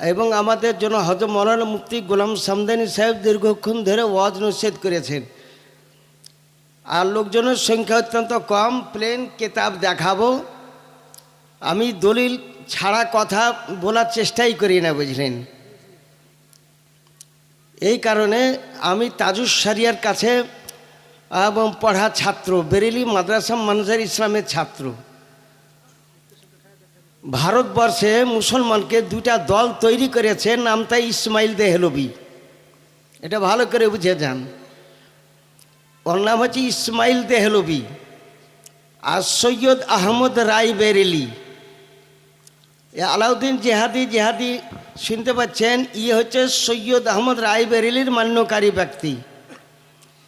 এবং আমাদের জন্য হজরত মৌলানা মুফতি গোলাম সামদানি সাহেব দীর্ঘক্ষণ ধরে ওয়াজ নসিদ করেছেন। আর লোকজনের সংখ্যা অত্যন্ত কম প্লেন কেতাব দেখাবো। আমি দলিল ছাড়া কথা বলার চেষ্টাই করি না, বুঝলেন? এই কারণে আমি তাজুস সারিয়ার কাছে এবং পড়া ছাত্র, বেরেলি মাদ্রাসা মানজার ইসলামের ছাত্র। ভারতবর্ষে মুসলমানকে দুটা দল তৈরি করেছে নামটা ইসমাইল দেহলবি এটা ভালো করে বুঝে যান। ওর নাম হচ্ছে ইসমাইল দেহলবি আর সৈয়দ আহমদ রায় বেরেলি। আলাউদ্দিন জেহাদি জেহাদি শুনতে পাচ্ছেন ইয়ে হচ্ছে সৈয়দ আহমদ রায় বেরেলির মান্যকারী ব্যক্তি।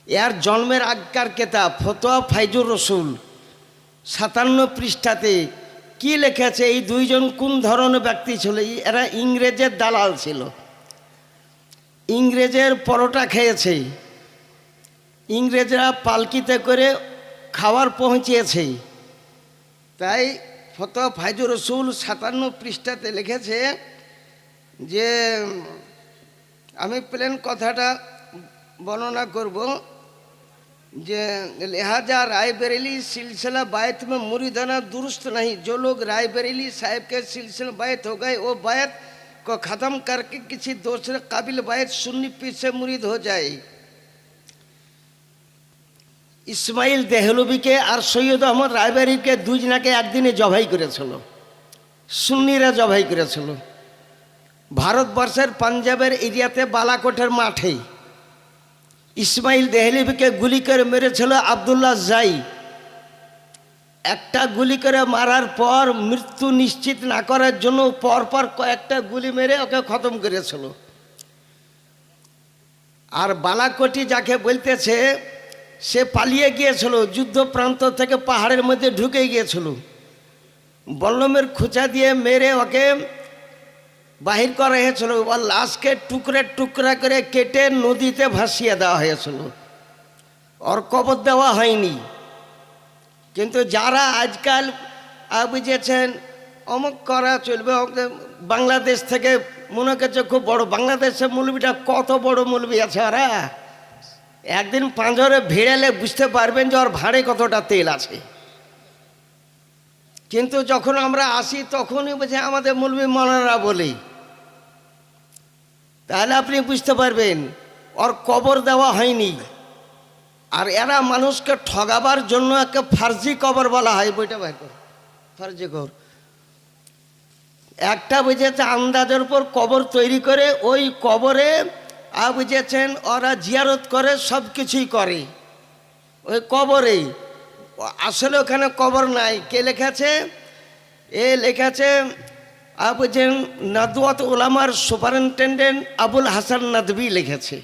এর জন্মের আগকার কেতাব, ফতোয়া ফাইজুর রসুল, সাতান্ন পৃষ্ঠাতে কি লিখেছে? এই দুইজন কোন ধরনের ব্যক্তি ছিল? এরা ইংরেজের দালাল ছিল। ইংরেজের পরোটা খেয়েছে। ইংরেজরা পালকিতে করে খাবার পৌঁছিয়েছে তাই ফতোয়া ফাইজুর রসুল সাতান্ন পৃষ্ঠাতে লিখেছে যে, আমি প্লেন কথাটা বর্ণনা করব। যে लिहाजा रायबरेली सिलसिला बैत में मुरीदाना दुरुस्त नहीं जो लोग रायबरेली साहब के सिलसिला बैत हो गए वो बैत को ख़त्म करके किसी दूसरे काबिल बैत सुन्नी पीर से मुरीद हो जाए ইসমাইল দেহলবিকে আর সৈয়দ আহমদ রায়বাড়িকে দুজনাকে একদিনে জবাই করেছিল সুন্নিরা জবাই করেছিল ভারতবর্ষের পাঞ্জাবের এরিয়াতে বালাকোটের মাঠে ইসমাইল দেহলিবিকে গুলি করে মেরেছিল আবদুল্লাহ জাই। একটা গুলি করে মারার পর মৃত্যু নিশ্চিত না করার জন্য পরপর কয়েকটা গুলি মেরে ওকে খতম করেছিল। আর বালাকোটি যাকে বলতেছে, সে পালিয়ে গিয়েছিল যুদ্ধ প্রান্ত থেকে পাহাড়ের মধ্যে ঢুকে গিয়েছিল। বল্লমের খুঁচা দিয়ে মেরে ওকে বাহির করা হয়েছিল। ওর লাশকে টুকরে টুকরা করে কেটে নদীতে ভাসিয়ে দেওয়া হয়েছিল। ওর কবর দেওয়া হয়নি। কিন্তু যারা আজকাল বুঝেছেন, অমুক করা চলবে, বাংলাদেশ থেকে মনে করছে খুব বড়। বাংলাদেশের মুলবিটা কত বড় মুলবি আছে ওরা একদিন পাঁজরে ভিড়ালে বুঝতে পারবেন যে ওর ভাঁড়ে কতটা তেল আছে। কিন্তু যখন আমরা আসি, তখনই বুঝে আমাদের মুলবি মনারা বলি। তাহলে আপনি বুঝতে পারবেন, ওর কবর দেওয়া হয়নি। আর এরা মানুষকে ঠগাবার জন্য একটা ফার্জি কবর বলা হয়, বইটা বাইর কর, ফার্জি কবর। একটা বুঝেছে আন্দাজের উপর কবর তৈরি করে, ওই কবরে আর বুঝেছেন ওরা জিয়ারত করে সব কিছুই করে। ওই কবরেই আসলে ওখানে কবর নাই। কে লেখেছে? এ লেখেছে আর বুঝছেন নাদুয়াত ওলামার সুপারিনটেন্ডেন্ট আবুল হাসান নাদবি লিখেছে।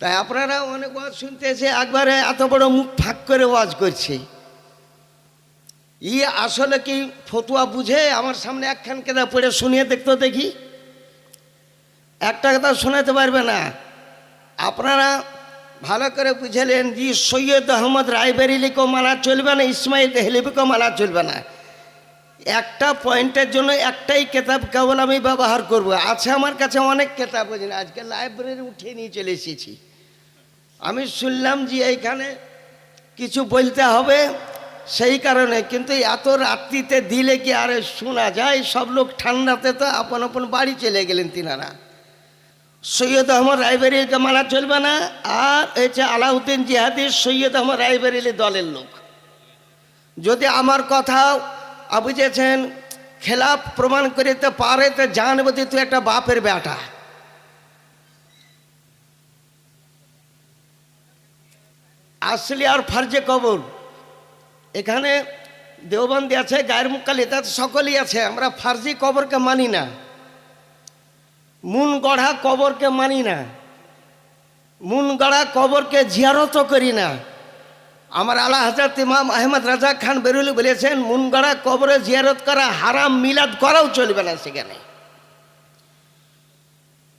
তাই আপনারা অনেক ওয়াজ শুনতে এসে একবারে এত বড় মুখ ফাঁক করে ওয়াজ করছে। ই আসলে কি ফতুয়া বুঝে? আমার সামনে একখান কেদা পড়ে শুনিয়ে দেখতো দেখি। একটা কথা শোনাতে পারবে না। আপনারা ভালো করে বুঝেলেন যে সৈয়দ আহমদ রায়বেরিলিকেও মানা চলবে না, ইসমাইল দেহলিবিকেও মানা চলবে না। একটা পয়েন্টের জন্য একটাই কেতাব কেবল আমি ব্যবহার করব। আছে আমার কাছে অনেক কেতাব বুঝলেন আজকে লাইব্রেরি উঠিয়ে নিয়ে চলে এসেছি। আমি শুনলাম যে এইখানে কিছু বলতে হবে সেই কারণে, কিন্তু এত রাত্রিতে দিলে কি আরে শোনা যায়? সব লোক ঠান্ডাতে তো আপন আপন বাড়ি চলে গেলেন তিনারা। সৈয়দ আহমদ রায়বেরিকে মানা চলবে না। আর হচ্ছে আলাউদ্দিন জিহাদি, সৈয়দ আহমদ রায়বেরিলি দলের লোক। যদি আমার কথা বুঝেছেন খেলাফ প্রমাণ করিতে পারে তো জানব তুই একটা বাপের বেটা। আসলি আর ফার্জে কবর এখানে দেওবন্দি আছে, গায়ের মুখালি তাতে সকলেই আছে, আমরা ফার্জি কবরকে মানি না। মুন গড়া কবরকে মানি না। মুন গড়া কবরকে জিয়ারত করি না। আমার আলা হাজরত ইমাম আহমদ রাজা খান বেরুলি বলেছেন, মুন গড়া কবরে জিয়ারত করা হারাম, মিলাদ করাও চলবে না সেখানে।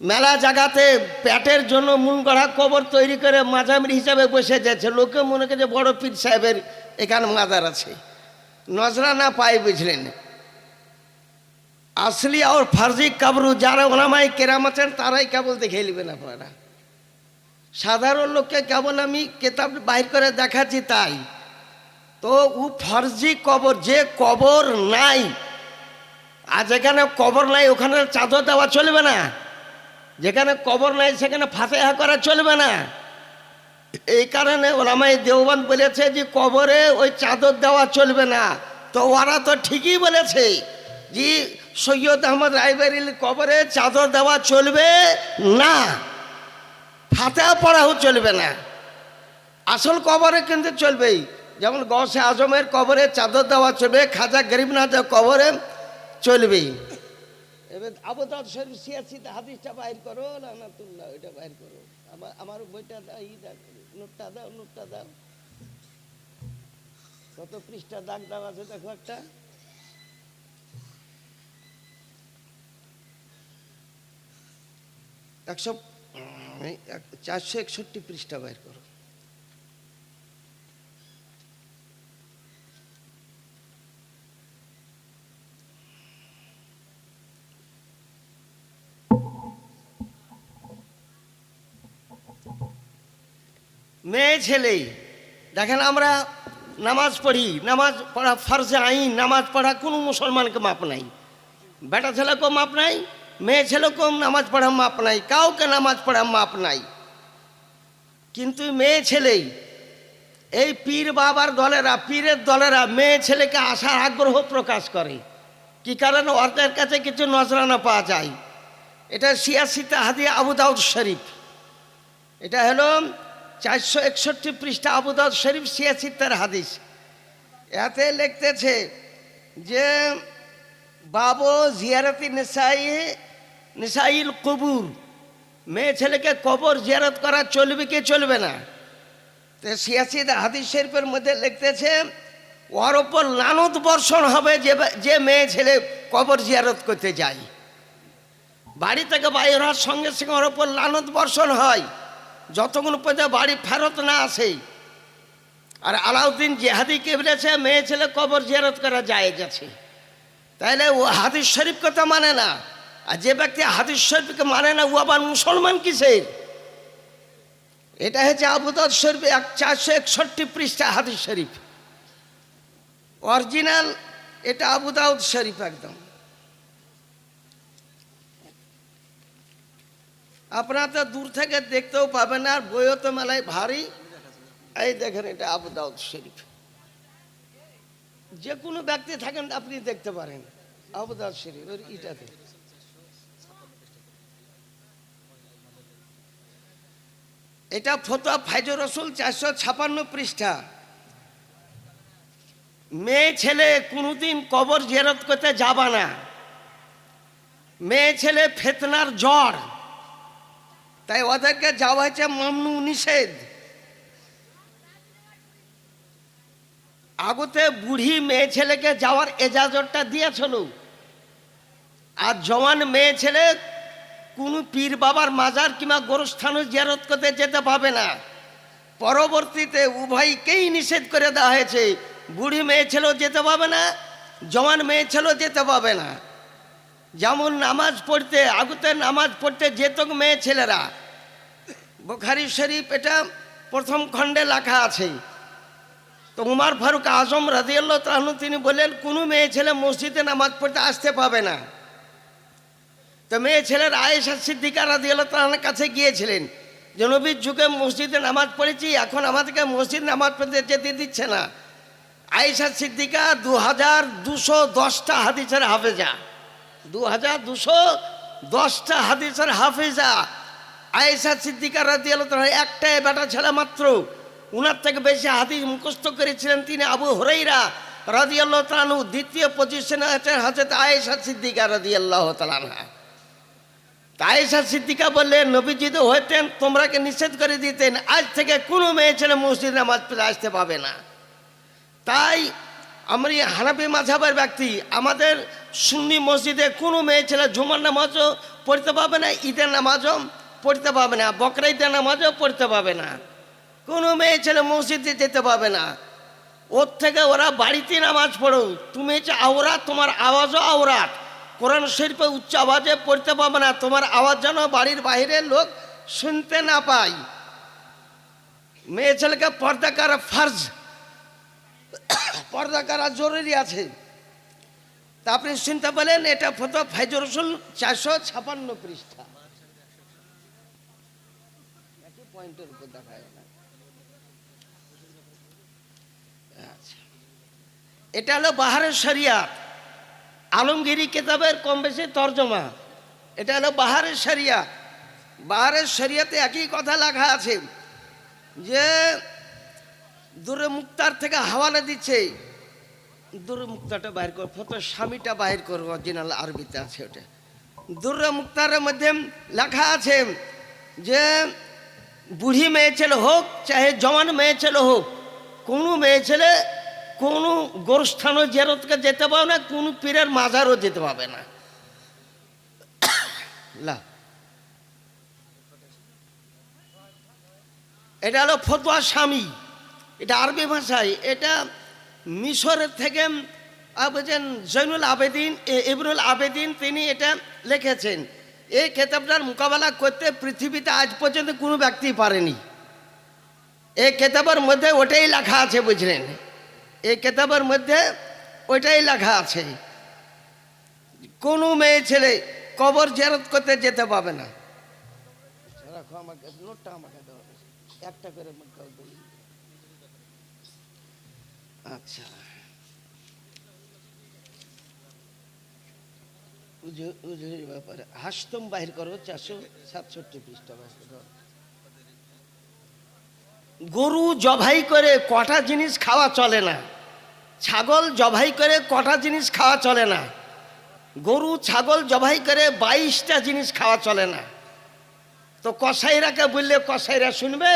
মেলা জায়গাতে প্যাটের জন্য মুন গড়া কবর তৈরি করে মাজামির হিসাবে বসে যাচ্ছে। লোকে মনে করে যে বড় পীর সাহেবের এখানে মাজার আছে। নজরা না পাই বুঝলেন? আসলি আর ফার্জি কাবরু যারা ওনামাই কেরাম আছেন, তারাই কেবল দেখে নেবেন আপনারা। সাধারণ লোককে কেবল আমি কেতাব বাইর করে দেখাচ্ছি তাই। তো ও ফার্জি কবর, যে কবর নাই, আর যেখানে কবর নাই, ওখানে চাদর দেওয়া চলবে না। যেখানে কবর নাই, সেখানে ফাতেহা করা চলবে না। এই কারণে ওলামাই দেওবান বলেছে যে কবরে ওই চাদর দেওয়া চলবে না। তো ওরা তো ঠিকই বলেছে যে সৈয়দ আহমদ রায়বারির কবরে চাদর দেওয়া চলবে? না। ফাতেহা পড়াও চলবে না। আসল কবরে কিন্তু চলবেই। যেমন গসে আজমের কবরে চাদর দেওয়া চলবে, খাজা গরিবনাথের কবরে চলবেই। এবার আবদাল শরীফ সিয়াসিতে হাদিসটা বাইর করো তুল্লা ওইটা বাইর করো। আমার আমার বইটা ই নোটটা দাও নোটটা দাও। কত পৃষ্ঠা দাগ দাও আছে দেখো একটা। একশো এক- চারশো একষট্টি পৃষ্ঠা বাইর করো। মেয়ে ছেলে, দেখেন আমরা নামাজ পড়ি, নামাজ পড়া ফরজে আইন, নামাজ পড়া কোনো মুসলমানকে মাপ নাই। বেটা ছেলেকেও মাপ নাই মেয়ে ছেলেকেও নামাজ পড়া মাপ নাই, কাউকে নামাজ পড়া মাপ নাই। কিন্তু মেয়ে ছেলেই, এই পীর বাবার দলেরা, পীরের দলেরা মেয়ে ছেলেকে আসার আগ্রহ প্রকাশ করে। কি কারণে? ওদের কাছে কিছু নজরানা পাওয়া যায়। এটা সিয়াসিতে হাদিয়া আবু দাউদ শরীফ। এটা হলো চারশো একষট্টি পৃষ্ঠা আবু দাউদ শরীফ সিয়াসিত্তার হাদিস। এতে লিখতেছে যে, বাবু জিয়ারতি নিসাই নিসাইল কবুর, মেয়ে ছেলেকে কবর জিয়ারত করা চলবে কি চলবে না? তো সিয়াসিদ হাদিস শরীফের মধ্যে লিখতেছে, ওর ওপর লানত বর্ষণ হবে যে যে মেয়ে ছেলে কবর জিয়ারত করতে যায়। বাড়ি থেকে বাইর হওয়ার সঙ্গে সঙ্গে ওর ওপর লানত বর্ষণ হয়। যতক্ষণ পর্যন্ত বাড়ি ফেরত না আসে। আর আলাউদ্দিন জেহাদিকে বলেছে মেয়ে ছেলে কবর জিয়ারত করা যায় গেছে তাইলে ও হাদিস শরীফ কথা মানে না। আর যে ব্যক্তি হাদিস শরীফকে মানে না, ও আবার মুসলমান কিসের? এটা হচ্ছে আবুদাদ শরীফ এক চারশো একষট্টি পৃষ্ঠা হাদিস শরীফ। অরিজিনাল, এটা আবুদাউদ শরীফ একদম। আপনারা তো দূর থেকে দেখতেও পাবেন আর বইও তো মেলায় ভারী। এই দেখেন, এটা আবু দাউদ শরীফ। যে কোনো ব্যক্তি থাকেন, আপনি দেখতে পারেন। আবু দাউদ শরীফ ওর ইটাতে। এটা ফতোয়া ফাইজুর রসুল চারশো ছাপান্ন পৃষ্ঠা। মেয়ে ছেলে কোনোদিন কবর জেরত করতে যাবা না। মেয়ে ছেলে ফেতনার জ্বর। তাই ওদেরকে যাওয়া হয়েছে মামনু নিষেধ। আগতে বুড়ি মেয়ে ছেলেকে যাওয়ার এজাজতটা দিয়েছিল। আর জওয়ান মেয়ে ছেলে কোনো পীর বাবার মাজার কিংবা গোরস্থানও জিয়ারত করতে যেতে পাবে না। পরবর্তীতে উভয়কেই নিষেধ করে দেওয়া হয়েছে। বুড়ি মেয়ে ছেলেও যেতে পাবে না, জওয়ান মেয়ে ছেলেও যেতে পাবে না। যেমন নামাজ পড়তে, আগুতে নামাজ পড়তে যেত মেয়ে ছেলেরা। বুখারি শরীফ এটা প্রথম খণ্ডে লেখা আছে। তো উমার ফারুক আজম রাজিয়াল্লাহ তাহলে তিনি বললেন, কোনো মেয়ে ছেলে মসজিদে নামাজ পড়তে আসতে পাবে না। তো মেয়ে ছেলের আয়েশা সিদ্দিকা রাজিয়াল্লাহ তাহলে কাছে গিয়েছিলেন। যে নবীর যুগে মসজিদে নামাজ পড়েছি, এখন আমাদেরকে মসজিদ নামাজ পড়তে যেতে দিচ্ছে না। আয়েশা সিদ্দিকা দু হাজার দুশো দশটা হাদিসের হাফেজা। দু হাজার দুশো দশটা হাদিসের হাফেজা। আয়েশা সিদ্দিকা রাজি আল্লাহ একটাই বেটা ছেলে মাত্র। উনার থেকে বেশি হাদিস মুখস্থ করেছিলেন তিনি আবু হরাইরা রাজি আল্লাহ তালু দ্বিতীয় পজিশনে আছেন হাজরত আয়েশা সিদ্দিকা রাজি আল্লাহ তালানহা আয়েশা সিদ্দিকা বললেন, নবীজি তো হইতেন তোমরাকে নিষেধ করে দিতেন, আজ থেকে কোনো মেয়ে ছেলে মসজিদ নামাজ পড়ে আসতে পাবে না। তাই আমরা হানাফি মাঝাবের ব্যক্তি, আমাদের সুন্নি মসজিদে কোনো মেয়ে ছেলে জুমার নামাজও পড়তে পাবে না, ঈদের নামাজও পড়তে পাবে না বকরা ঈদের নামাজও পড়তে পাবে না। কোনো মেয়ে ছেলে মসজিদে যেতে পাবে না। ওর থেকে ওরা বাড়িতে নামাজ পড়ো তুমি হচ্ছে আওরাত, তোমার আওয়াজও আওরাত। কোরআন শরীফে উচ্চ আওয়াজে পড়তে পারবে না। তোমার আওয়াজ যেন বাড়ির বাইরে লোক শুনতে না পায়। মেয়ে ছেলেকে পর্দা করা ফার্জ। পর্দা করা জরুরি আছে। তা আপনি শুনতে পেলেন, এটা ফটো ফাইজুর রসুল চারশো ছাপান্ন পৃষ্ঠা। পয়েন্টের। আচ্ছা। এটা হলো বাহারের শরিয়াত। আলমগিরি কেতাবের কম বেশি তর্জমা। এটা হলো বাহারের শরিয়া। বাহারের শরিয়াতে একই কথা লেখা আছে যে, দূরে মুক্তার থেকে হাওয়ালা দিচ্ছে। দূরে মুক্তাটা বাইর কর, ফটো স্বামীটা বাইর করব অরিজিনাল আরবিতে আছে ওটা। দূরে মুক্তারের মধ্যে লেখা আছে যে, বুড়ি মেয়ে ছেলে হোক, চাহে জওয়ান মেয়ে ছেলে হোক, কোনো মেয়ে ছেলে কোনো গোরস্থানও জেরতকে যেতে পাবে না কোনো পীরের মাজারও যেতে পাবে না। এটা হলো ফতোয়া স্বামী। এটা আরবি ভাষায় এটা মিশরের থেকে আহ, বলছেন জৈনুল আবেদিন ইবনুল আবেদিন তিনি এটা লিখেছেন। এই কেতাবটার মোকাবেলা করতে পৃথিবীতে আজ পর্যন্ত কোনো ব্যক্তি পারেনি। এই কেতাবের মধ্যে ওটাই লেখা আছে বুঝলেন? এই কেতাবের মধ্যে ওইটাই লেখা আছে। কোনো মেয়ে ছেলে কবর জেরত করতে যেতে পাবে না। একটা করে আচ্ছা। ব্যাপারে, হাসতম বাহির করো, চারশো সাতষট্টি পৃষ্ঠা বাহির করো। গরু জবাই করে কটা জিনিস খাওয়া চলে না। ছাগল জবাই করে কটা জিনিস খাওয়া চলে না। গরু, ছাগল জবাই করে বাইশটা জিনিস খাওয়া চলে না। তো কসাইরাকে বললে, কসাইরা শুনবে?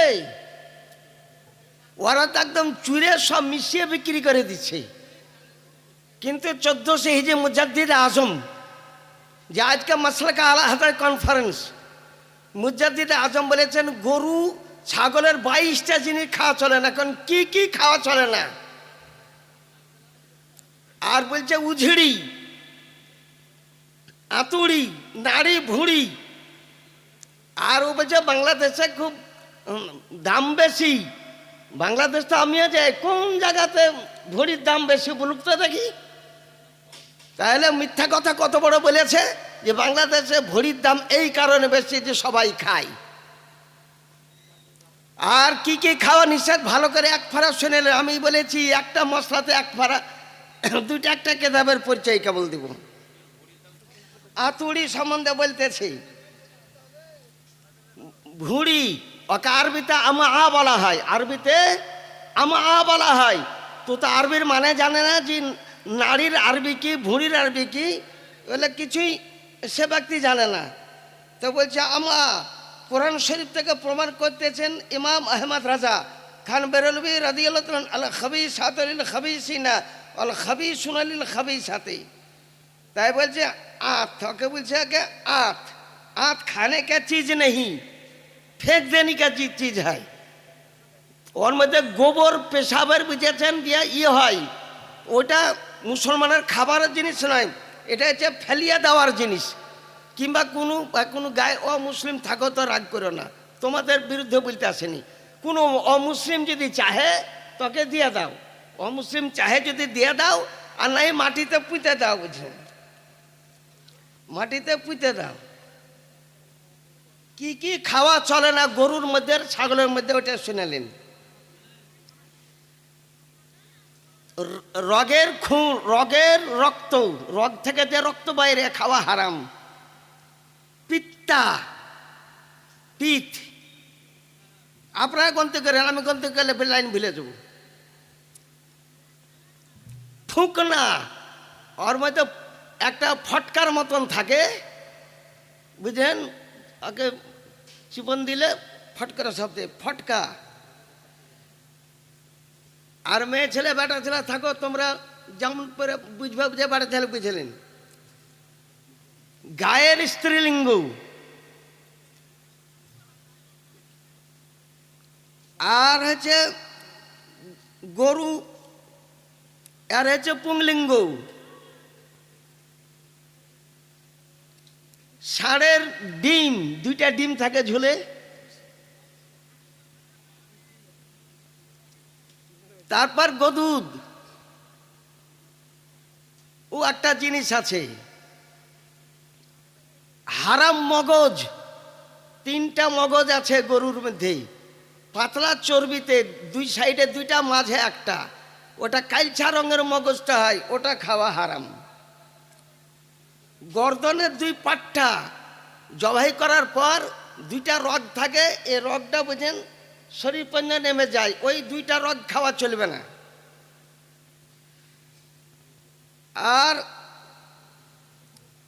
ওরা তো একদম চুরে সব মিশিয়ে বিক্রি করে দিচ্ছে। কিন্তু চোদ্দশো হিজে মুজাদ্দিদ আজম, যে আজকে মশলাকা আলা কনফারেন্স মুজাদ্দিদ আজম বলেছেন, গরু ছাগলের বাইশটা জিনিস খাওয়া চলে না। কারণ কি কি খাওয়া চলে না? আর বলছে উঝড়ি, আতুড়ি, নাড়ি ভুঁড়ি। আর ও বলছে বাংলাদেশে খুব দাম বেশি। বাংলাদেশ তো আমিও যাই, কোন জায়গাতে ভুড়ির দাম বেশি বলুক তো দেখি। তাহলে মিথ্যা কথা কত বড় বলেছে যে বাংলাদেশে ভুড়ির দাম এই কারণে বেশি যে সবাই খায়। আর কি কি খাওয়া নিষেধ? ভালো করে এক ফাড়া শুনে। আমি বলেছি, একটা মশলাতে এক ফাড়া, দুইটা একটা কেতাবের পরিচয় কেবল দিব। আতুড়ি সম্বন্ধে বলতেছি, ভুঁড়ি ওকে আরবিতে আমা আ বলা হয়। আরবিতে আমা আ বলা হয়। তো তো আরবির মানে জানে না যে নারীর আরবি কি, ভুঁড়ির আরবি কি? বলে কিছুই সে ব্যক্তি জানে না। তো বলছে, আমা কোরআন শরীফ থেকে প্রমাণ করতেছেন ইমাম আহমদ রাজা খান বেরলবি রাজিউল আল খাবি সাতলিল খাবি সিনা অল খাবি সুনালিল খাবি সাথে তাই বলছে, আত, ওকে বলছে আগে আত। আত খানে কে চিজ নেই ফেক দেনি কা চিজ হয়। ওর মধ্যে গোবর পেশাবের বুঝেছেন দিয়া ইয়ে হয়। ওটা মুসলমানের খাবারের জিনিস নয়, এটা হচ্ছে ফেলিয়া দেওয়ার জিনিস। কিংবা কোনো কোনো গায়ে অমুসলিম থাকো তো রাগ করো না। তোমাদের বিরুদ্ধে বলতে আসেনি। কোনো অমুসলিম যদি চাহে, তোকে দিয়ে দাও। অমুসলিম চাহে যদি দিয়ে দাও, আর নাই মাটিতে পুঁতে দাও বুঝলেন মাটিতে পুঁতে দাও। কি কি খাওয়া চলে না গরুর মধ্যে ছাগলের মধ্যে, ওটা শুনেলেন রগের খুন, রগের রক্ত, রগ থেকে যে রক্ত বাইরে, খাওয়া হারাম। পিত্তা পিত আপনারা গন্তে করেন? আমি গন্তে করলে লাইন ভুলে যাব। ফুকনা ওর মধ্যে একটা ফটকার মতন থাকে, বুঝলেন? ওকে চিপন দিলে ফটকার শব্দে, ফটকা। আর মেয়ে ছেলে, বেটা ছেলে, থাকো, তোমরা যেমন করে বুঝবে যে বেটা ছেলে বুঝলেন গায়ের স্ত্রীলিঙ্গ। আর হচ্ছে গরু, আর হচ্ছে পুংলিঙ্গ। ষাঁড়ের ডিম, দুইটা ডিম থাকে ঝুলে। তারপর গদুদ। ও একটা জিনিস আছে। হারাম মগজ, তিনটা মগজ আছে গরুর মধ্যে। পাতলা চর্বিতে দুই সাইডে দুইটা, মাঝে একটা। ওটা কালচা রঙের মগজটা হয়, ওটা খাওয়া হারাম। গর্দনের দুই পাট্টা জবাই করার পর দুইটা রগ থাকে এই রগটা বুঝেন শরীর পর্যন্ত নেমে যায়, ওই দুইটা রগ খাওয়া চলবে না। আর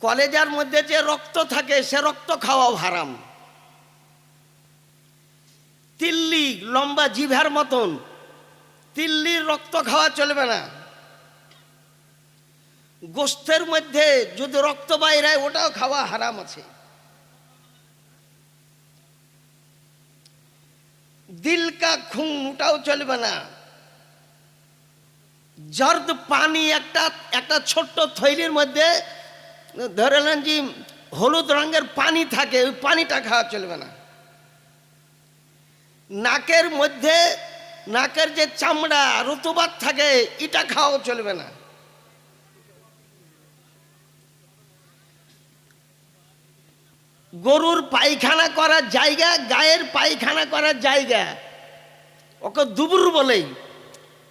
কলেজার মধ্যে যে রক্ত থাকে, সে রক্ত খাওয়াও হারাম। তিল্লি লম্বা জিভার মতন, তিল্লির রক্ত খাওয়া চলবে না। গোস্তের মধ্যে যদি রক্ত বাইরে ওটাও খাওয়া হারাম আছে। দিল কা খুন, ওটাও চলবে না। জর্দ পানি একটা একটা ছোট্ট থৈলির মধ্যে ধরে নেন যে হলুদ রঙের পানি থাকে, ওই পানিটা খাওয়া চলবে না। নাকের মধ্যে, নাকের যে চামড়া, রতুবাত থাকে, এটা খাওয়া চলবে না। গরুর পায়খানা করার জায়গা, গায়ের পায়খানা করার জায়গা, ওকে দুবুর বলেই,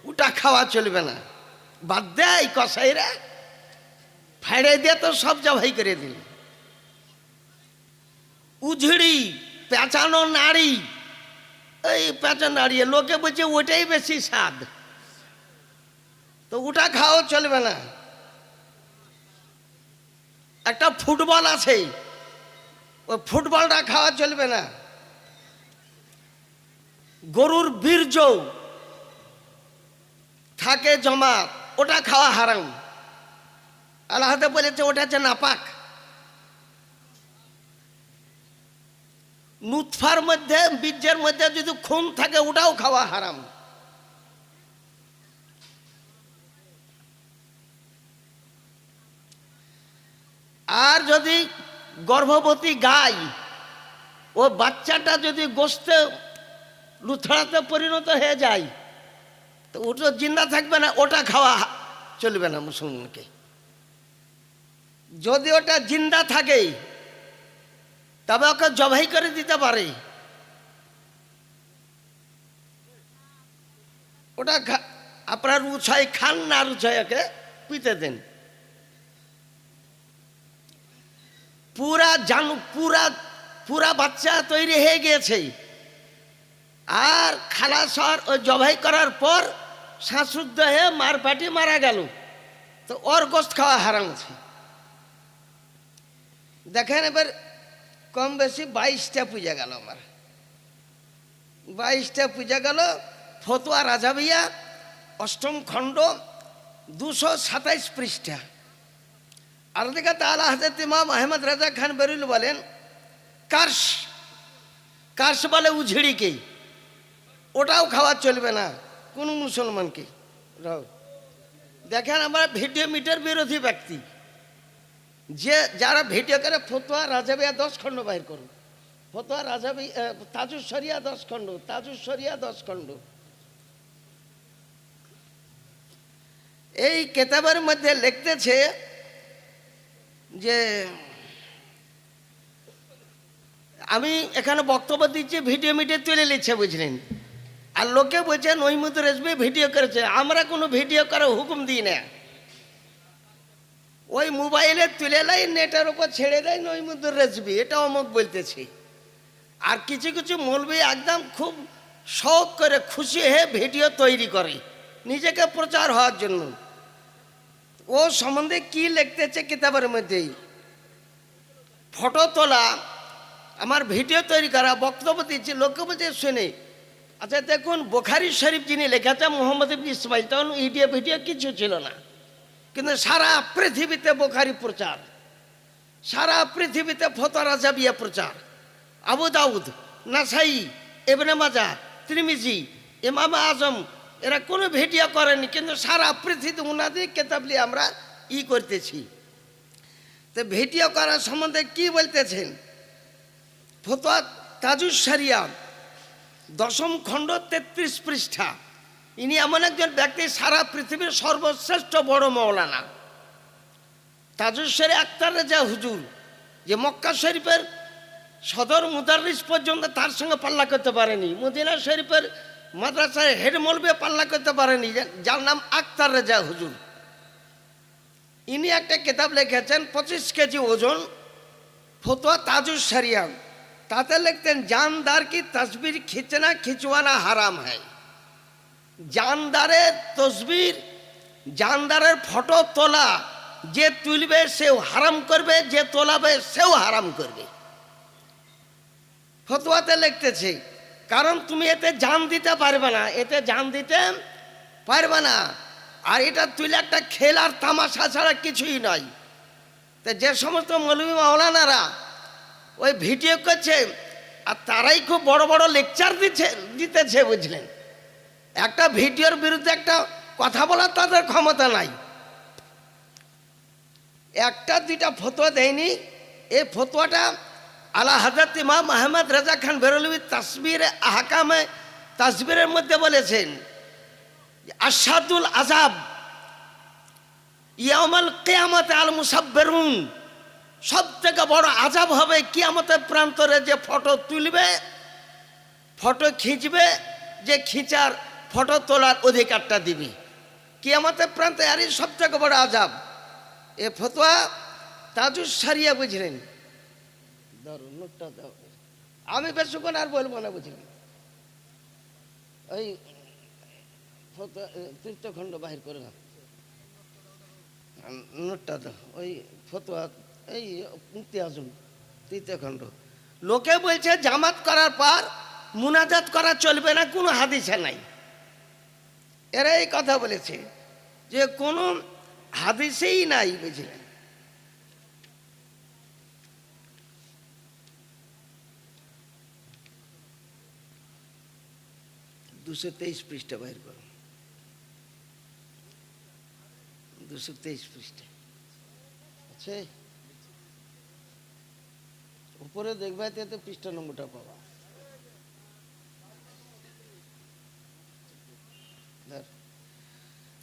ওটা খাওয়া চলবে না। বাদ দেয় কসাইরা। ফাড়ে দিয়ে তো সব জবাই করে দিল। উঝড়ি, পেঁচানো নাড়ি, এই পেঁচা নাড়িয়ে লোকে বলছে, ওটাই বেশি স্বাদ। তো ওটা খাওয়া চলবে না। একটা ফুটবল আছে, ওই ফুটবলটা খাওয়া চলবে না। গরুর বীর্য থাকে জমা, ওটা খাওয়া হারাম। আল্লাহতে বলেছে, ওটা হচ্ছে নাপাক। নুৎফার মধ্যে, বীর্যের মধ্যে যদি খুন থাকে, ওটাও খাওয়া হারাম। আর যদি গর্ভবতী গাই, ও বাচ্চাটা যদি গোস্তে লুথড়াতে পরিণত হয়ে যায়, তো ওটা জিন্দা থাকবে না, ওটা খাওয়া চলবে না মুসলমানকে। যদি ওটা জিন্দা থাকে তবে ওকে জবাই করে দিতে পারে। ওটা আপনার উৎসাহ খান না উৎসাহকে পিতে দেন। পুরা জানু, পুরা পুরা বাচ্চা তৈরি হয়ে গিয়েছে। আর খালাসর ওই জবাই করার পর শ্বাসরুদ্ধ হয়ে মার পাটি মারা গেল। তো ওর গোস্ত খাওয়া হারাম আছে। দেখেন এবার কম বেশি বাইশটা পূজা গেল আমার। বাইশটা পূজা গেল, ফতুয়া রাজা ভাইয়া, অষ্টম খণ্ড, দুশো সাতাইশ পৃষ্ঠা। আর দিকে তালা হাজরত ইমাম আহমদ রাজা খান বেরুল বলেন কার্স কার্স বলে উঝড়িকে ওটাও খাওয়া চলবে না, কোনো মুসলমানকে। দেখেন আমরা ভিডিও মিটার বিরোধী ব্যক্তি। যে যারা ভিডিও করে ফতোয়া রাজাবিয়া দশ খণ্ড বাইর করুন। ফতোয়া রাজাবি আহ, তাজুস শরিয়া দশ খণ্ড তাজুস শরিয়া দশ খণ্ড। এই কেতাবের মধ্যে লিখতেছে যে আমি এখানে বক্তব্য দিচ্ছি ভিডিও মিডিও তুলে নিচ্ছে বুঝলেন? আর লোকে বলছে নইমুদ রেসবি ভিডিও করেছে আমরা কোনো ভিডিও করার হুকুম দিই না। ওই মোবাইলে তুলে লাই, নেটের ওপর ছেড়ে দেয় নইমুদুর রেসবি, এটা অমুক বলতেছি। আর কিছু কিছু মৌলবি একদম খুব শখ করে খুশি হয়ে ভিডিও তৈরি করে, নিজেকে প্রচার হওয়ার জন্য। ও সম্বন্ধে কি লিখতেছে কিতাবের মধ্যেই? ফটো তোলা, আমার ভিডিও তৈরি করা, বক্তব্য দিচ্ছি, লোকে বলছে, শুনে। আচ্ছা দেখুন, বোখারি শরীফ যিনি লেখাতে মোহাম্মদ ইসমাইল, তখন ইডিও ভিডিও কিছু ছিল না। কিন্তু সারা পৃথিবীতে বোখারি প্রচার, সারা পৃথিবীতে ফতরা জাবিয়া প্রচার, আবু দাউদ, নাসাই এবনে মাজা ত্রিমিজি, ইমাম আজম, এরা কোনো ভিডিও করেনি, কিন্তু সারা পৃথিবী উনাদের কেতাবলি আমরা ই করতেছি। তো ভিডিও করার সম্বন্ধে কি বলতেছেন? ফতোয়া তাজুস সারিয়া দশম খণ্ড তেত্রিশ পৃষ্ঠা। ইনি এমন একজন ব্যক্তি, সারা পৃথিবীর সর্বশ্রেষ্ঠ বড় মৌলানা। তাজুসের আক্তার রেজা হুজুর, যে মক্কা শরীফের সদর মুদারিস পর্যন্ত তার সঙ্গে পাল্লা করতে পারেনি, মদিনা শরীফের মাদ্রাসায় হেড মলবে পাল্লা করতে পারেনি, যার নাম আক্তার রেজা হুজুর। ইনি একটা কিতাব লিখেছেন, পঁচিশ কেজি ওজন, ফতোয়া তাজুস সারিয়া তাতে লিখতেন, জানদার কি তসবির খিচনা খিচওয়ানা হারাম হয় জানদারের তসবির, জানদারের ফটো তোলা, যে তুলবে সেও হারাম করবে, যে তোলাবে সেও হারাম করবে। ফতোয়াতে লিখতেছে, কারণ তুমি এতে জান দিতে পারবে না, এতে জান দিতে পারবে না। আর এটা তুলে একটা খেলার তামাশা ছাড়া কিছুই নয়। তো যে সমস্ত মৌলভী মাওলানারা ওই ভিডিও করছে, আর তারাই খুব বড় বড় লেকচার দিচ্ছে, দিতেছে, বুঝলেন? একটা ভিডিওর বিরুদ্ধে একটা কথা বলার তাদের ক্ষমতা নাই। একটা দুইটা ফতোয়া দেয়নি। এই ফতোয়াটা আলা হাজরত ইমাম আহমদ রাজা খান বেরলবি তাসবির আহকামে তাসবিরের মধ্যে বলেছেন আসাদুল আজাব ইয়ামাল কেয়ামতে আল মুসাব্বেরুন সব থেকে বড় আজাব হবে কিয়ামতের প্রান্তরে যে ফটো তুলবে, ফটো খিঁচবে, যে খিঁচার ফটো তোলার অধিকারটা দিবি। কিয়ামতের প্রান্তে আরই সব থেকে বড় আজাব এ ফতোয়া তাজুস সারিয়া বুঝলেন। ধরো নোটটা দাও আমি বেশিক্ষণ আর বলব না বুঝলেন। ওই তীর্থখণ্ড বাহির করে না নোটটা দাও। ওই ফতোয়া, এই মুক্তি আসুন তৃতীয়খণ্ড লোকে বলছে, জামাত করার পর মুনাজাত করা চলবে না, কোনো হাদিসে নাই। এরা এই কথা বলেছে যে কোনো হাদিসেই নাই বুঝলেন দুশো তেইশ পৃষ্ঠা বাইর করো। দুশো তেইশ পৃষ্ঠা। আছে উপরে দেখবে তো পৃষ্ঠা নম্বরটা পাবা।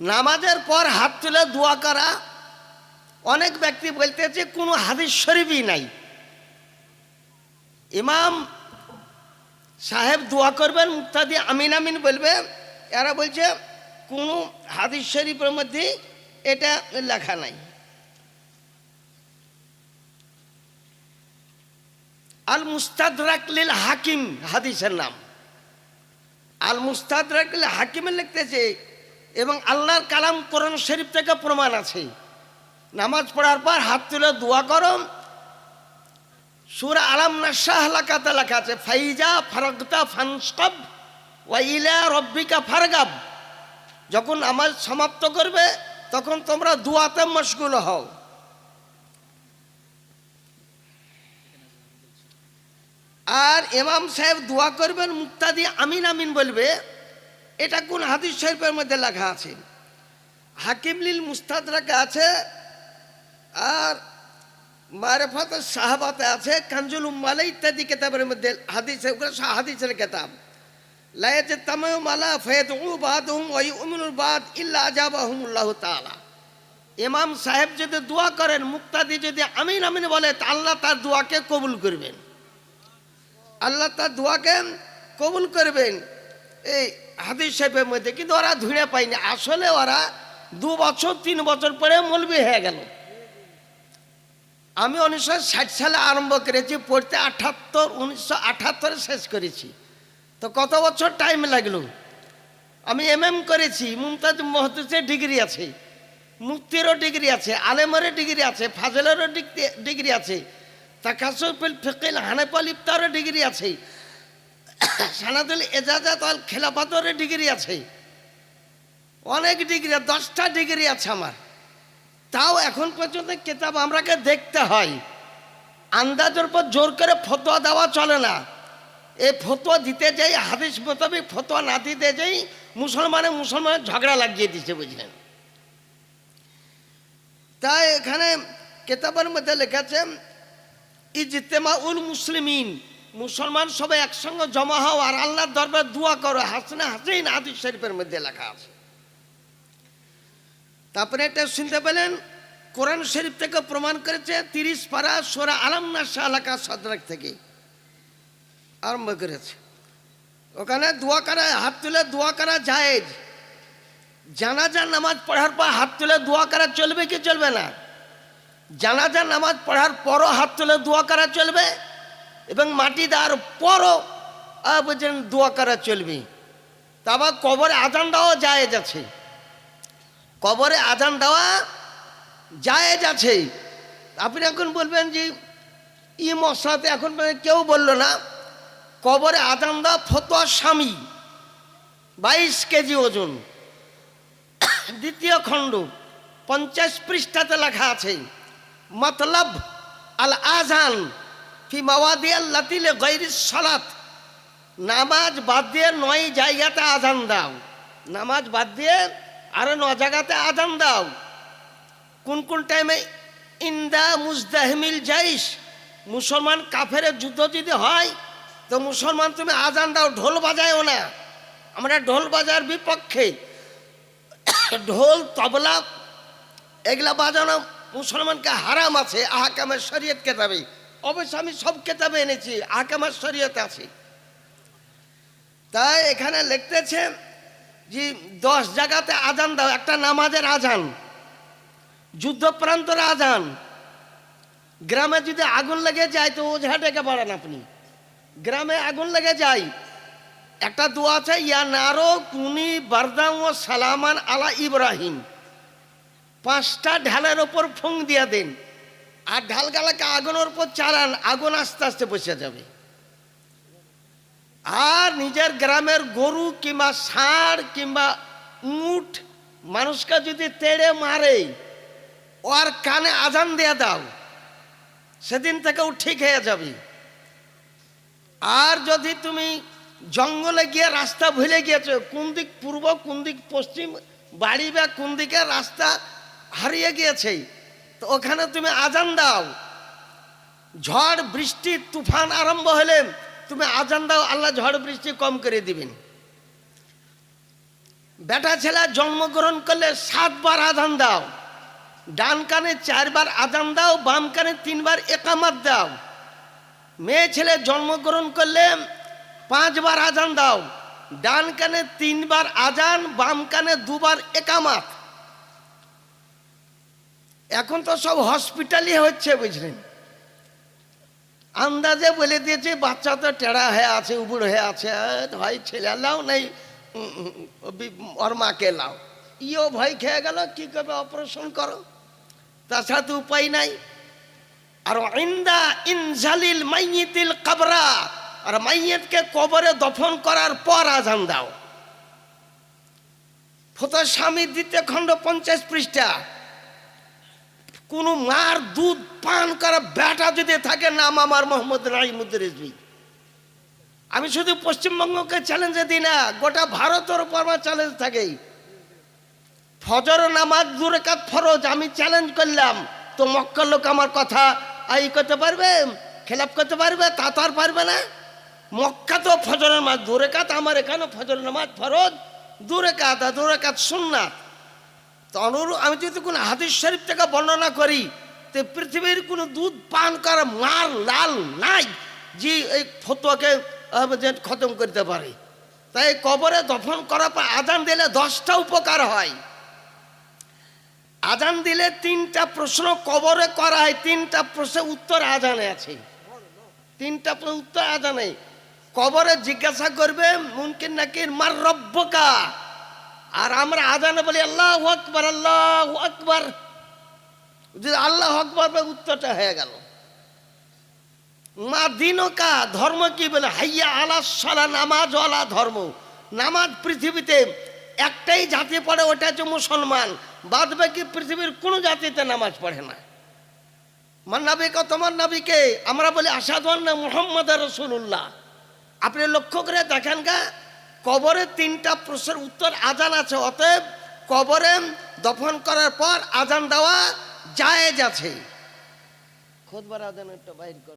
নামাজের পর হাত তুলে দোয়া করা। অনেক ব্যক্তি বলতেছে, কোনো হাদিস শরীফই নাই। ইমাম সাহেব দোয়া করবেন, মুক্তাদি আমিন আমিন বলবে। এরা বলছে, কোনো হাদিস শরীফের মধ্যে এটা লেখা নাই। আল মুস্তাদরাক লিল হাকিম, হাদিসের নাম। আল মুস্তাদরাক লিল হাকিমে লিখতেছে এবং আল্লাহর কালাম কোরআন শরীফ থেকে প্রমাণ আছে। নামাজ পড়ার পর হাত তুলে দোয়া করম সুরা আলাম নাশাহ লাকাতে লেখা আছে, ফাইজা ফারগতা ফানসব ওয়াইলা রব্বিকা ফারগাব। যখন নামাজ সমাপ্ত করবে, তখন তোমরা দুয়াতে মশগুল হও। আর ইমাম সাহেব দোয়া করবেন, মুক্তাদি আমিন আমিন বলবে এটা কোন হাদিস শরীফের মধ্যে লেখা আছে? হাকিমলিল মুস্তাদরাকে আছে আর মারেফত সাহাবাতে আছে কাঞ্জুল উম্মালা ইত্যাদি কেতাবের মধ্যে হাদিস, হাদিসের কেতাব। লায়াজ তামায়ু মালা ফয়েদ উ বাদ হুম ওই উমিনুল বাদ ইল্লা আজাবাহুমুল্লাহ তাআলা। ইমাম সাহেব যদি দোয়া করেন, মুক্তাদি যদি আমিন আমিন বলে আল্লাহ তার দোয়াকে কবুল করবেন। আল্লাহ তার দোয়াকে কবুল করবেন। এই হাদিস সাহেবের মধ্যে, কিন্তু ওরা ধুঁড়ে পায়নি। আসলে ওরা দু বছর, তিন বছর পরে মলবি হয়ে গেল। আমি উনিশশো ষাট সালে আরম্ভ করেছি, পড়তে আঠাত্তর, উনিশশো আঠাত্তরে শেষ করেছি। তো কত বছর টাইম লাগল? আমি এম এম করেছি, মুমতাজ মহতুসের ডিগ্রি আছে মুক্তিরও ডিগ্রি আছে, আলেমেরও ডিগ্রি আছে, ফাজলেরও ডিগ্রি আছে তা তাকাসুফিল ফিকিল হানেপাল ইফতারও ডিগ্রি আছে। সানাদুল এজাজাত আল খেলাফাতরের ডিগ্রি আছে। অনেক ডিগ্রি দশটা ডিগ্রি আছে আমার। তাও এখন পর্যন্ত কেতাব আমরাকে দেখতে হয়। আন্দাজের উপর জোর করে ফতোয়া দেওয়া চলে না। এই ফতোয়া দিতে যাই, হাদিস মোতাবেক ফতোয়া না দিতে যাই মুসলমানে মুসলমানের ঝগড়া লাগিয়ে দিচ্ছে বুঝলেন? তাই এখানে কেতাবের মধ্যে লেখেছে ইজতেমা উল মুসলিমিন মুসলমান সবাই একসঙ্গে জমা হও আর আল্লাহর দরবার দোয়া করো। হাসনা হাসিন হাদিস শরীফের মধ্যে লেখা আছে। তারপরে এটা শুনতে পেলেন, কোরআন শরীফ থেকে প্রমাণ করেছে, তিরিশ পারা সোরা আলামনা শাহলাকা সদরাক থেকে আরম্ভ করেছে। ওখানে দোয়া করা, হাত তুলে দোয়া করা জায়েজ। জানাজার নামাজ পড়ার পর হাত তুলে দোয়া করা চলবে কি চলবে না? জানাজার নামাজ পড়ার পরও হাত তুলে দোয়া করা চলবে এবং মাটি দেওয়ার পরও আহ, বুঝছেন দোয়া করা চলবে। তারপর কবরে আজান দেওয়া জায়েজ আছে। কবরে আজান দেওয়া জায়েজ আছে। আপনি এখন বলবেন যে ই মশলাতে এখন কেউ বলল না কবরে আজান দেওয়া ফতোয়া স্বামী বাইশ কেজি ওজন। দ্বিতীয় খণ্ড পঞ্চাশ পৃষ্ঠাতে লেখা আছে মতলব আল আজান ফি মাওয়াদিয়াল লাতিলে গৈরিস সালাত। নামাজ বাদ দিয়ে নয় জায়গাতে আজান দাও। নামাজ বাদ দিয়ে আরও ন জায়গাতে আজান দাও। কোন কোন টাইমে ইন্দা মুজদাহমিল যাইস মুসলমান কাফের যুদ্ধ যদি হয়, তো মুসলমান তুমি আজান দাও, ঢোল বাজায়ও না। আমরা ঢোল বাজার বিপক্ষে। ঢোল, তবলা, এগুলা বাজানো মুসলমানকে হারাম আছে, আহকামের শরীয়ত কেতাবে অবশ্য আমি সব কেতাবে এনেছি আহকামের শরীয়ত আছে। তাই এখানে লিখতেছে যে দশ জায়গাতে আজান দাও, একটা নামাজের আজান, যুদ্ধপ্রান্তর আজান। গ্রামে যদি আগুন লেগে যায় তো ওঝা ডেকে পারেন আপনি। গ্রামে আগুন লেগে যায়, একটা দোয়া আছে, ইয়া নারো কুনি বারদাম ও সালামান আলা ইব্রাহিম। পাঁচটা ঢালের ওপর ফোং দিয়া দেন। আর ঢালগালাকে আগুনের উপর চালান আগুন আস্তে আস্তে বসে যাবে। আর নিজের গ্রামের গরু কিংবা ষাঁড় কিংবা উট মানুষকে যদি তেড়ে মারে ওর কানে আজান দিয়ে দাও, সেদিন থেকে ও ঠিক হয়ে যাবে। আর যদি তুমি জঙ্গলে গিয়ে রাস্তা ভুলে গিয়েছো, কোন দিক পূর্ব, কোন দিক পশ্চিম, বাড়ি বা কোন দিকে রাস্তা হারিয়ে গিয়েছে তো ওখানে তুমি আজান দাও। ঝড়, বৃষ্টি, তুফান আরম্ভ হলে তুমি আজান দাও, আল্লাহ ঝড়, বৃষ্টি কম করে দিবেন। বেটা ছেলে জন্মগ্রহণ করলে সাতবার আজান দাও। ডান কানে চারবার আজান দাও, বাম কানে তিনবার একামাত দাও। মেয়ে ছেলে জন্মগ্রহণ করলে পাঁচবার আজান দাও। ডান কানে তিনবার আজান, বাম কানে দুবার একামাত। এখন তো সব হসপিটালই হচ্ছে, বুঝলেন? আন্দাজে বলে দিয়েছে, বাচ্চা তো টেড়া হয়ে আছে, উবুড় হয়ে আছে হয় ছেলে লাও নাই ওর মাকে লাও। ইও ভয় খেয়ে গেল, কি করবে অপারেশন করো। তাছাড়া তো উপায় নাই। আর ইন্দা ইনজালিল মাইয়িতিল কাবরা, আর মাইয়েতকে কবরে দফন করার পর আজান দাও। ফতো স্বামী দ্বিতীয় খণ্ড পঞ্চাশ পৃষ্ঠা। কোন মার দুধ পান করা বেটা যদি থাকে, নাম আমার মোহাম্মদ রাহিমুদ্দিন রেজবি আমি শুধু পশ্চিমবঙ্গকে চ্যালেঞ্জে দিই না, গোটা ভারতের উপর আমার চ্যালেঞ্জ থাকে ফজর নামাজ দূরে কাত ফরজ, আমি চ্যালেঞ্জ করলাম, তো মক্কার লোক আমার কথা আই করতে পারবে খেলাপ করতে পারবে, তা তো আর পারবে না। মক্কা তো ফজর নামাজ দূরে কাত আমার এখানে ফজর নামাজ ফরজ দূরে কাত দূরে কাত সুন্নাত। তো অনুরূপ, আমি যদি কোনো হাদিস শরীফ থেকে বর্ণনা করি, তো পৃথিবীর কোনো দুধ পান করা মার লাল নাই, যে এই ফতোয়াকে খতম করতে পারে। তাই কবরে দফন করার পর আজান দিলে দশটা উপকার হয়। আজান দিলে তিনটা প্রশ্ন কবরে করা হয়, তিনটা প্রশ্নের উত্তর আজানে আছে। তিনটা উত্তর আজানে। কবরে জিজ্ঞাসা করবে মুনকিন নাকির মার রব্বকা। আর আমরা আজানে বলি, আল্লাহ আকবর আল্লাহ আকবর। যদি আল্লাহ আকবর উত্তরটা হয়ে গেল। মা দিনকা ধর্ম কি বলে? হাইয়া আলা সালা, নামাজ আলা ধর্ম। নামাজ পৃথিবীতে একটাই জাতি পড়ে, ওটা হচ্ছে মুসলমান। বাদ বাকি পৃথিবীর কোনো জাতিতে নামাজ পড়ে না। আমার নাবিকে তোমার নাবিকে আমরা বলি আসাদন না মোহাম্মদ রসুল্লাহ আপনি লক্ষ্য করে দেখেন গা কবরে তিনটা প্রশ্নের উত্তর আজান আছে, অতএব কবরে দফন করার পর আজান দেওয়া জায়েজ আছে। খোদবার আদান একটা বাইর